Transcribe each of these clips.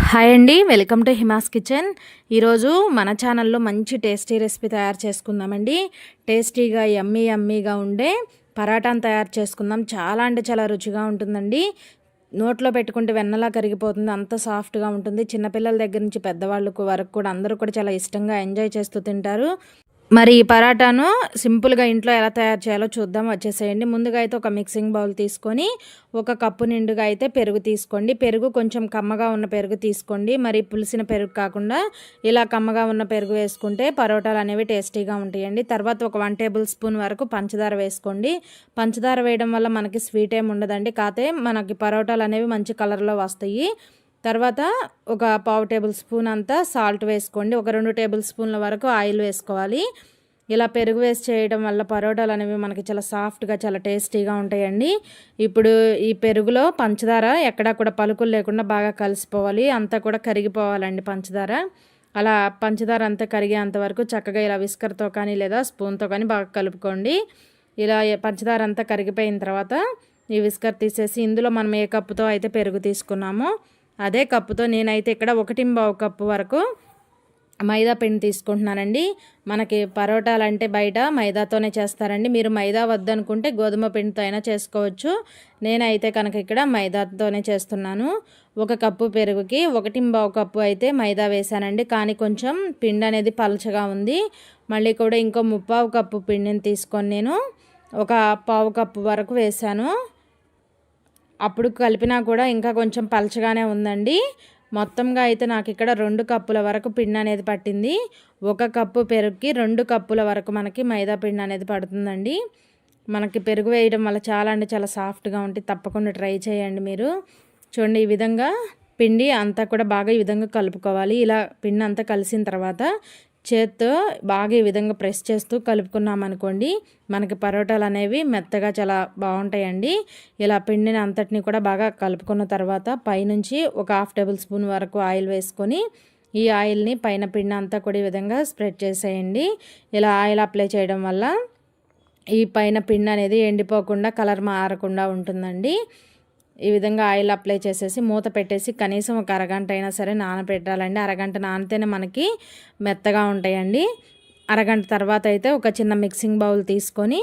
Hi అండి welcome to Hima's kitchen. ఈరోజు మన ఛానల్లో మంచి టేస్టీ రెసిపీ తయారు చేసుకుందామండి. టేస్టీగా యమ్మీ యమ్మీగా ఉండే పరాటాను తయారు చేసుకుందాం. చాలా అంటే చాలా రుచిగా ఉంటుందండి. నోట్లో పెట్టుకుంటే వెన్నలా కరిగిపోతుంది అంత సాఫ్ట్గా ఉంటుంది. చిన్నపిల్లల దగ్గర నుంచి పెద్దవాళ్ళకు వరకు కూడా అందరూ కూడా చాలా ఇష్టంగా ఎంజాయ్ చేస్తూ తింటారు. మరి ఈ పరాటాను సింపుల్గా ఇంట్లో ఎలా తయారు చేయాలో చూద్దాం. వచ్చేసేయండి. ముందుగా అయితే ఒక మిక్సింగ్ బౌల్ తీసుకొని ఒక కప్పు నిండుగా అయితే పెరుగు తీసుకోండి. పెరుగు కొంచెం కమ్మగా ఉన్న పెరుగు తీసుకోండి. మరి పులిసిన పెరుగు కాకుండా ఇలా కమ్మగా ఉన్న పెరుగు వేసుకుంటే పరోటాలు అనేవి టేస్టీగా ఉంటాయండి. తర్వాత ఒక వన్ టేబుల్ స్పూన్ వరకు పంచదార వేసుకోండి. పంచదార వేయడం వల్ల మనకి స్వీట్ ఏమి ఉండదండి. కాకపోతే మనకి పరోటాలు అనేవి మంచి కలర్లో వస్తాయి. తర్వాత ఒక పావు టేబుల్ స్పూన్ అంతా సాల్ట్ వేసుకోండి. ఒక రెండు టేబుల్ స్పూన్ల వరకు ఆయిల్ వేసుకోవాలి. ఇలా పెరుగు వేసి చేయడం వల్ల పరోటాలు అనేవి మనకి చాలా సాఫ్ట్గా చాలా టేస్టీగా ఉంటాయండి. ఇప్పుడు ఈ పెరుగులో పంచదార ఎక్కడా కూడా పలుకులు లేకుండా బాగా కలిసిపోవాలి. అంతా కూడా కరిగిపోవాలండి పంచదార. అలా పంచదార అంతా కరిగేంత వరకు చక్కగా ఇలా విస్కర్తో కానీ లేదా స్పూన్తో కానీ బాగా కలుపుకోండి. ఇలా పంచదార అంతా కరిగిపోయిన తర్వాత ఈ విస్కర్ తీసేసి ఇందులో మనం ఏ కప్పుతో అయితే పెరుగు తీసుకున్నామో అదే కప్పుతో నేనైతే ఇక్కడ ఒకటి బావు కప్పు వరకు మైదా పిండి తీసుకుంటున్నానండి. మనకి పరోటాలు అంటే బయట మైదాతోనే చేస్తారండి. మీరు మైదా వద్దనుకుంటే గోధుమ పిండితో అయినా చేసుకోవచ్చు. నేనైతే కనుక ఇక్కడ మైదాతోనే చేస్తున్నాను. ఒక కప్పు పెరుగుకి ఒకటి బావు కప్పు అయితే మైదా వేసానండి కానీ కొంచెం పిండి అనేది పలచగా ఉంది. మళ్ళీ కూడా ఇంకో ముప్పావు కప్పు పిండిని తీసుకొని నేను ఒక పావు కప్పు వరకు వేసాను అప్పుడు కలిపినా కూడా ఇంకా కొంచెం పలచగానే ఉందండి. మొత్తంగా అయితే నాకు ఇక్కడ రెండు కప్పుల వరకు పిండి అనేది పట్టింది. ఒక కప్పు పెరుగుకి రెండు కప్పుల వరకు మనకి మైదా పిండి అనేది పడుతుందండి. మనకి పెరుగు వేయడం వల్ల చాలా అంటే చాలా సాఫ్ట్గా ఉంటే తప్పకుండా ట్రై చేయండి మీరు. చూడండి ఈ విధంగా పిండి అంతా కూడా బాగా ఈ విధంగా కలుపుకోవాలి. ఇలా పిండి అంతా కలిసిన తర్వాత చేత్తో బాగా ఈ విధంగా ప్రెస్ చేస్తూ కలుపుకున్నాం అనుకోండి మనకి పరోటాలు అనేవి మెత్తగా చాలా బాగుంటాయండి. ఇలా పిండిని అంతటిని కూడా బాగా కలుపుకున్న తర్వాత పైనుంచి ఒక హాఫ్ టేబుల్ స్పూన్ వరకు ఆయిల్ వేసుకొని ఈ ఆయిల్ని పైన పిండి అంతా కూడా ఈ విధంగా స్ప్రెడ్ చేసేయండి. ఇలా ఆయిల్ అప్లై చేయడం వల్ల ఈ పైన పిండి అనేది ఎండిపోకుండా కలర్ మారకుండా ఉంటుందండి. ఈ విధంగా ఆయిల్ అప్లై చేసేసి మూత పెట్టేసి కనీసం ఒక అరగంట అయినా సరే నానబెట్టాలండి. అరగంట నానితేనే మనకి మెత్తగా ఉంటాయండి. అరగంట తర్వాత అయితే ఒక చిన్న మిక్సింగ్ బౌల్ తీసుకొని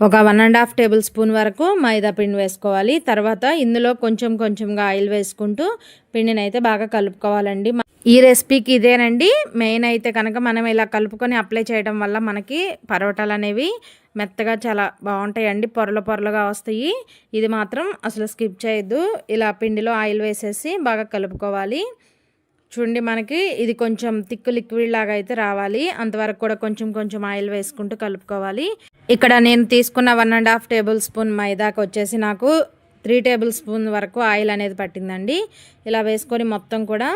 ఒక one and half tablespoon వరకు మైదా పిండి వేసుకోవాలి. తర్వాత ఇందులో కొంచెం కొంచెంగా ఆయిల్ వేసుకుంటూ పిండిని అయితే బాగా కలుపుకోవాలండి. ఈ రెసిపీకి ఇదేనండి. మెయిన్ అయితే కనుక మనం ఇలా కలుపుకొని అప్లై చేయడం వల్ల మనకి పరోటాలు అనేవి మెత్తగా చాలా బాగుంటాయండి. పొరలు పొరలుగా వస్తాయి. ఇది మాత్రం అసలు స్కిప్ చేయొద్దు. ఇలా పిండిలో ఆయిల్ వేసేసి బాగా కలుపుకోవాలి. చూడండి మనకి ఇది కొంచెం తిక్కు లిక్విడ్ లాగా అయితే రావాలి. అంతవరకు కూడా కొంచెం కొంచెం ఆయిల్ వేసుకుంటూ కలుపుకోవాలి. ఇక్కడ నేను తీసుకున్న one and half tablespoon మైదాకు వచ్చేసి నాకు త్రీ టేబుల్ స్పూన్ వరకు ఆయిల్ అనేది పట్టిందండి. ఇలా వేసుకొని మొత్తం కూడా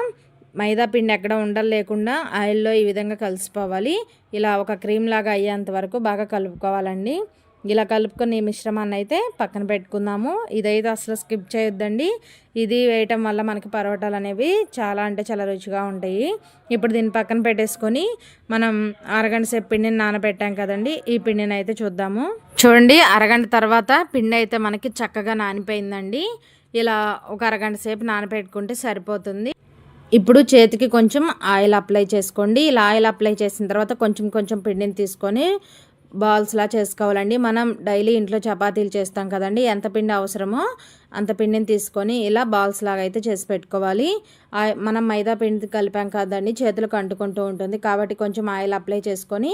మైదా పిండి ఎక్కడ ఉండలు లేకుండా ఆయిల్లో ఈ విధంగా కలిసిపోవాలి. ఇలా ఒక క్రీమ్ లాగా అయ్యేంత వరకు బాగా కలుపుకోవాలండి. ఇలా కలుపుకొని ఈ మిశ్రమాన్ని అయితే పక్కన పెట్టుకుందాము. ఇదైతే అసలు స్కిప్ చేయొద్దండి. ఇది వేయటం వల్ల మనకి పరోటాలు అనేవి చాలా అంటే చాలా రుచిగా ఉంటాయి. ఇప్పుడు దీన్ని పక్కన పెట్టేసుకొని మనం అరగంట సేపు పిండిని నానబెట్టాం కదండి ఈ పిండిని అయితే చూద్దాము. చూడండి అరగంట తర్వాత పిండి అయితే మనకి చక్కగా నానిపోయిందండి. ఇలా ఒక అరగంట సేపు నానబెట్టుకుంటే సరిపోతుంది. ఇప్పుడు చేతికి కొంచెం ఆయిల్ అప్లై చేసుకోండి. ఇలా ఆయిల్ అప్లై చేసిన తర్వాత కొంచెం కొంచెం పిండిని తీసుకొని బాల్స్లా చేసుకోవాలండి. మనం డైలీ ఇంట్లో చపాతీలు చేస్తాం కదండి. ఎంత పిండి అవసరమో అంత పిండిని తీసుకొని ఇలా బాల్స్ లాగా అయితే చేసి పెట్టుకోవాలి. మనం మైదా పిండి కలిపాం కదండి. చేతులకు అంటుకుంటూ ఉంటుంది. కాబట్టి కొంచెం ఆయిల్ అప్లై చేసుకొని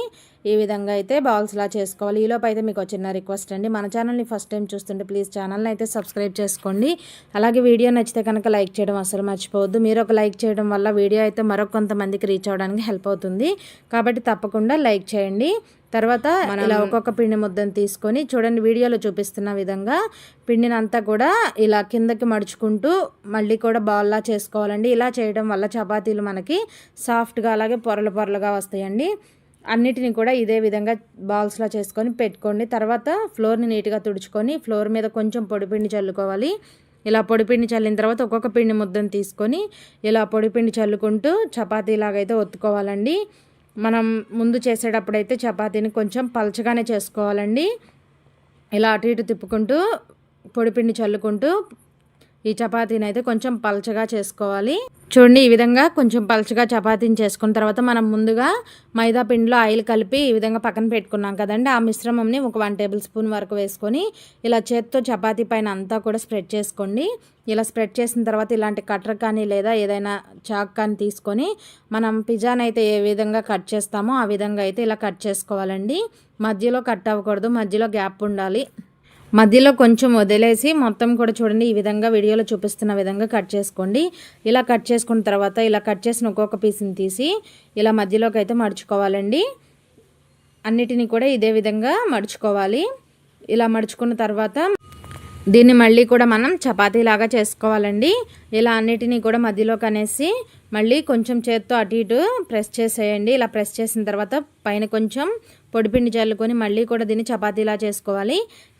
ఈ విధంగా అయితే బాల్స్లా చేసుకోవాలి. ఈలోపు అయితే మీకు చిన్న రిక్వెస్ట్ అండి. మన ఛానల్ని ఫస్ట్ టైం చూస్తుంటే ప్లీజ్ ఛానల్ని అయితే సబ్స్క్రైబ్ చేసుకోండి. అలాగే వీడియో నచ్చితే కనుక లైక్ చేయడం అసలు మర్చిపోవద్దు. మీరు ఒక లైక్ చేయడం వల్ల వీడియో అయితే మరొక కొంతమందికి రీచ్ అవ్వడానికి హెల్ప్ అవుతుంది. కాబట్టి తప్పకుండా లైక్ చేయండి. తర్వాత ఇలా ఒక్కొక్క పిండి ముద్దను తీసుకొని చూడండి వీడియోలో చూపిస్తున్న విధంగా పిండిని అంతా కూడా ఇలా కిందకి మడుచుకుంటూ మళ్ళీ కూడా బాల్లా చేసుకోవాలండి. ఇలా చేయడం వల్ల చపాతీలు మనకి సాఫ్ట్గా అలాగే పొరలు పొరలుగా వస్తాయండి. అన్నిటిని కూడా ఇదే విధంగా బాల్స్లా చేసుకొని పెట్టుకోండి. తర్వాత ఫ్లోర్ని నీట్గా తుడుచుకొని ఫ్లోర్ మీద కొంచెం పొడిపిండి చల్లుకోవాలి. ఇలా పొడిపిండి చల్లిన తర్వాత ఒక్కొక్క పిండి ముద్దను తీసుకొని ఇలా పొడిపిండి చల్లుకుంటూ చపాతీలాగా అయితే ఒత్తుకోవాలండి. మనం ముందు చేసేటప్పుడైతే చపాతీని కొంచెం పలచగానే చేసుకోవాలండి. ఇలా అటు ఇటు తిప్పుకుంటూ పొడిపిండి చల్లుకుంటూ ఈ చపాతీని అయితే కొంచెం పలచగా చేసుకోవాలి. చూడండి ఈ విధంగా కొంచెం పలుచగా చపాతీని చేసుకున్న తర్వాత మనం ముందుగా మైదా పిండిలో ఆయిల్ కలిపి ఈ విధంగా పక్కన పెట్టుకున్నాం కదండి. ఆ మిశ్రమంని ఒక వన్ టేబుల్ స్పూన్ వరకు వేసుకొని ఇలా చేత్తో చపాతీ పైన అంతా కూడా స్ప్రెడ్ చేసుకోండి. ఇలా స్ప్రెడ్ చేసిన తర్వాత ఇలాంటి కట్టర్ కానీ లేదా ఏదైనా చాక్ కానీ తీసుకొని మనం పిజ్జాని అయితే ఏ విధంగా కట్ చేస్తామో ఆ విధంగా అయితే ఇలా కట్ చేసుకోవాలండి. మధ్యలో కట్ అవ్వకూడదు మధ్యలో గ్యాప్ ఉండాలి. మధ్యలో కొంచెం వదిలేసి మొత్తం కూడా చూడండి ఈ విధంగా వీడియోలో చూపిస్తున్న విధంగా కట్ చేసుకోండి. ఇలా కట్ చేసుకున్న తర్వాత ఇలా కట్ చేసిన ఒక్కొక్క పీస్ని తీసి ఇలా మధ్యలోకి అయితే మడుచుకోవాలండి. అన్నిటినీ కూడా ఇదే విధంగా మడుచుకోవాలి. ఇలా మడుచుకున్న తర్వాత దీన్ని మళ్ళీ కూడా మనం చపాతీలాగా చేసుకోవాలండి. ఇలా అన్నిటినీ కూడా మధ్యలోకి అనేసి మళ్ళీ కొంచెం చేత్తో అటు ఇటు ప్రెస్ చేసేయండి. ఇలా ప్రెస్ చేసిన తర్వాత పైన కొంచెం పొడిపిండి చల్లుకొని మళ్ళీ కూడా దీన్ని చపాతీలా చేసుకోవాలి.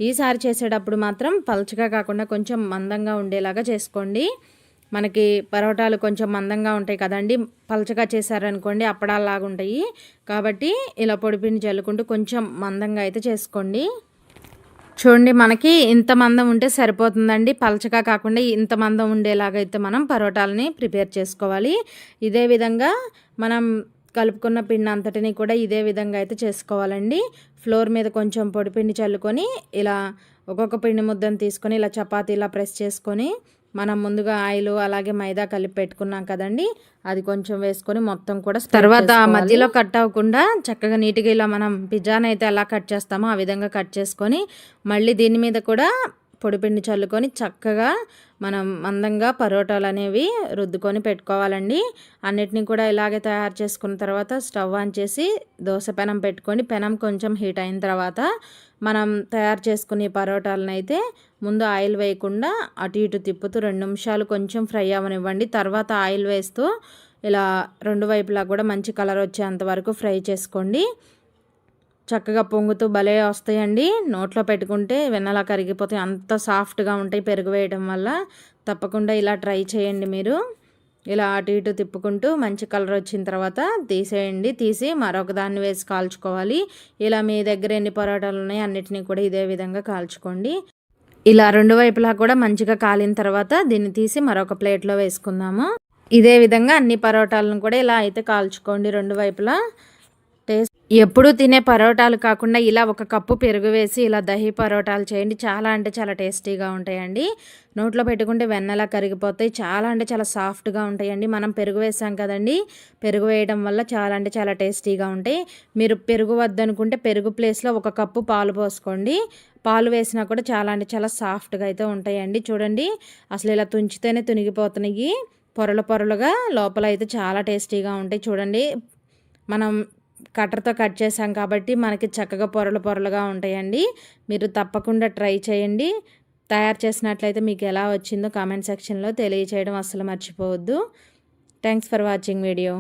ఈసారి చేసేటప్పుడు మాత్రం పలచగా కాకుండా కొంచెం మందంగా ఉండేలాగా చేసుకోండి. మనకి పరోటాలు కొంచెం మందంగా ఉంటాయి కదండి. పలచగా చేశారనుకోండి అప్పడాలాగా ఉంటాయి. కాబట్టి ఇలా పొడిపిండి చల్లుకుంటూ కొంచెం మందంగా అయితే చేసుకోండి. చూడండి మనకి ఇంత మందం ఉంటే సరిపోతుందండి. పలచగా కాకుండా ఇంత మందం ఉండేలాగా అయితే మనం పరోటాలని ప్రిపేర్ చేసుకోవాలి. ఇదే విధంగా మనం కలుపుకున్న పిండి అంతటిని కూడా ఇదే విధంగా అయితే చేసుకోవాలండి. ఫ్లోర్ మీద కొంచెం పొడిపిండి చల్లుకొని ఇలా ఒక్కొక్క పిండి ముద్దను తీసుకొని ఇలా చపాతీ ఇలా ప్రెస్ చేసుకొని మనం ముందుగా ఆయిల్ అలాగే మైదా కలిపి పెట్టుకున్నాం కదండి. అది కొంచెం వేసుకొని మొత్తం కూడా తర్వాత మధ్యలో కట్ అవ్వకుండా చక్కగా నీట్గా ఇలా మనం పిజ్జాని అయితే ఎలా కట్ చేస్తామో ఆ విధంగా కట్ చేసుకొని మళ్ళీ దీని మీద కూడా పొడిపిండి చల్లుకొని చక్కగా మనం మందంగా పరోటాలు అనేవి రుద్దుకొని పెట్టుకోవాలండి. అన్నిటిని కూడా ఇలాగే తయారు చేసుకున్న తర్వాత స్టవ్ ఆన్ చేసి దోశ పెనం పెట్టుకొని పెనం కొంచెం హీట్ అయిన తర్వాత మనం తయారు చేసుకునే పరోటాలను అయితే ముందు ఆయిల్ వేయకుండా అటు ఇటు తిప్పుతూ రెండు నిమిషాలు కొంచెం ఫ్రై అవ్వనివ్వండి తర్వాత ఆయిల్ వేస్తూ ఇలా రెండు వైపులా కూడా మంచి కలర్ వచ్చేంత వరకు ఫ్రై చేసుకోండి. చక్కగా పొంగుతూ భలే వస్తాయండి. నోట్లో పెట్టుకుంటే వెన్నలా కరిగిపోతాయి. అంత సాఫ్ట్గా ఉంటాయి పెరుగు వేయడం వల్ల. తప్పకుండా ఇలా ట్రై చేయండి మీరు. ఇలా అటు ఇటు తిప్పుకుంటూ మంచి కలర్ వచ్చిన తర్వాత తీసేయండి. తీసి మరొక దాన్ని వేసి కాల్చుకోవాలి. ఇలా మీ దగ్గర ఎన్ని పరోటాలు ఉన్నాయి అన్నిటినీ కూడా ఇదే విధంగా కాల్చుకోండి. ఇలా రెండు వైపులా కూడా మంచిగా కాలిన తర్వాత దీన్ని తీసి మరొక ప్లేట్లో వేసుకుందాము. ఇదే విధంగా అన్ని పరోటాలను కూడా ఇలా అయితే కాల్చుకోండి రెండు వైపులా. ఎప్పుడు తినే పరోటాలు కాకుండా ఇలా ఒక కప్పు పెరుగు వేసి ఇలా దహి పరోటాలు చేయండి. చాలా అంటే చాలా టేస్టీగా ఉంటాయండి. నోట్లో పెట్టుకుంటే వెన్నలా కరిగిపోతాయి. చాలా అంటే చాలా సాఫ్ట్గా ఉంటాయండి. మనం పెరుగు వేసాం కదండి. పెరుగు వేయడం వల్ల చాలా అంటే చాలా టేస్టీగా ఉంటాయి. మీరు పెరుగు వద్దనుకుంటే పెరుగు ప్లేస్లో ఒక కప్పు పాలు పోసుకోండి. పాలు వేసినా కూడా చాలా అంటే చాలా సాఫ్ట్గా అయితే ఉంటాయండి. చూడండి. అసలు ఇలా తుంచితేనే తునిగిపోతున్నాయి. పొరలు పొరలుగా లోపల అయితే చాలా టేస్టీగా ఉంటాయి. చూడండి. మనం కట్టర్తో కట్ చేసాం కాబట్టి మనకి చక్కగా పొరలు పొరలుగా ఉంటాయండి. మీరు తప్పకుండా ట్రై చేయండి. తయారు చేసినట్లయితే మీకు ఎలా వచ్చిందో కామెంట్ సెక్షన్లో తెలియచేయడం అస్సలు మర్చిపోవద్దు. Thanks for watching video